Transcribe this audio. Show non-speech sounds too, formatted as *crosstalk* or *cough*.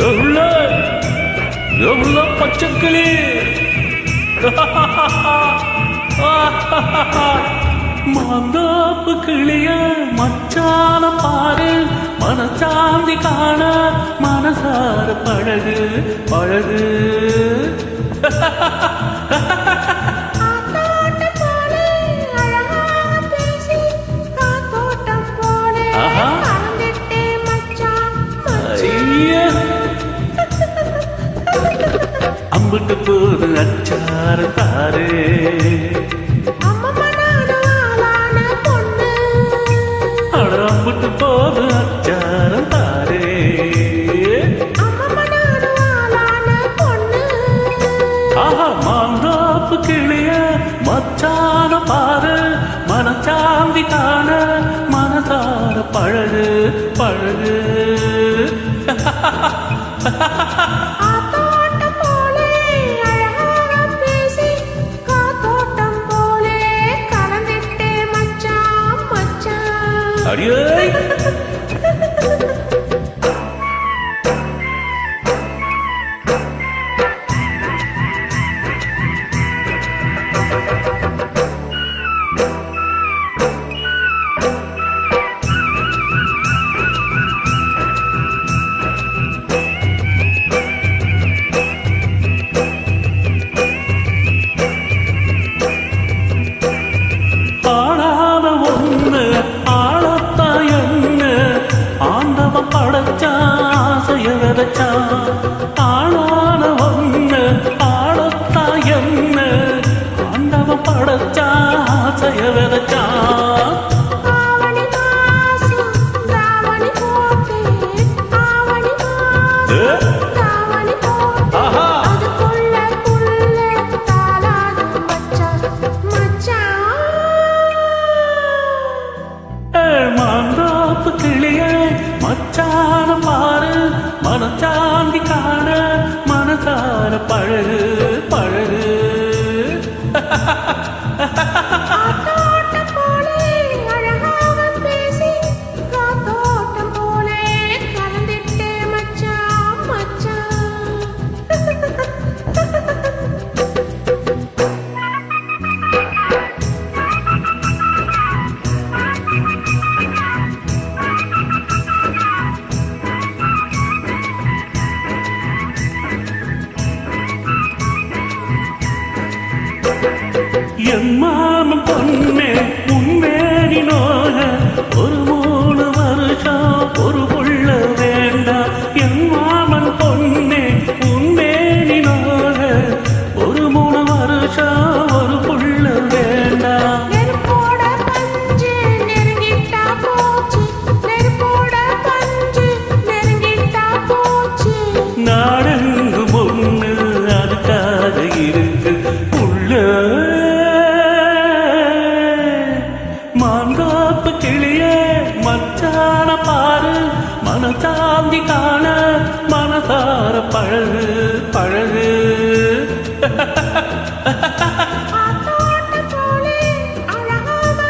எவ்வளோ? பச்சைக்கிளி? *laughs* மாந்தாப்பு கிளிய மச்சான பாரு. மனசாந்தி காண மனசார பழகு பழகு. *laughs* தாரே அம்மம்மா நானு ஆளான பொண்ணு. அட அம்பிட்டு போது அச்சாரம் தாரே ஆஹா மாந்தாப்பு கிளிய மச்சான பாரு மச்சான் அடியே மச்சான் மாந்தாப்பு கிளியே மச்சான பாரு மனச்சாந்தி காண மனசார பழகு எம்மாம பொண்ணே உண்மேனி நோக ஒரு மூணு வருஷம் ஒரு புள்ள வேண்டாம் எம்மாமன் பொண்ணே உண்மேனி நோக ஒரு மூணு வருஷம் ஒரு புள்ள வேண்டாம். நெருப்போட மனசாந்தி காண மனசார பழகு பழகு. காத்தோட்டம் போலே அழகாக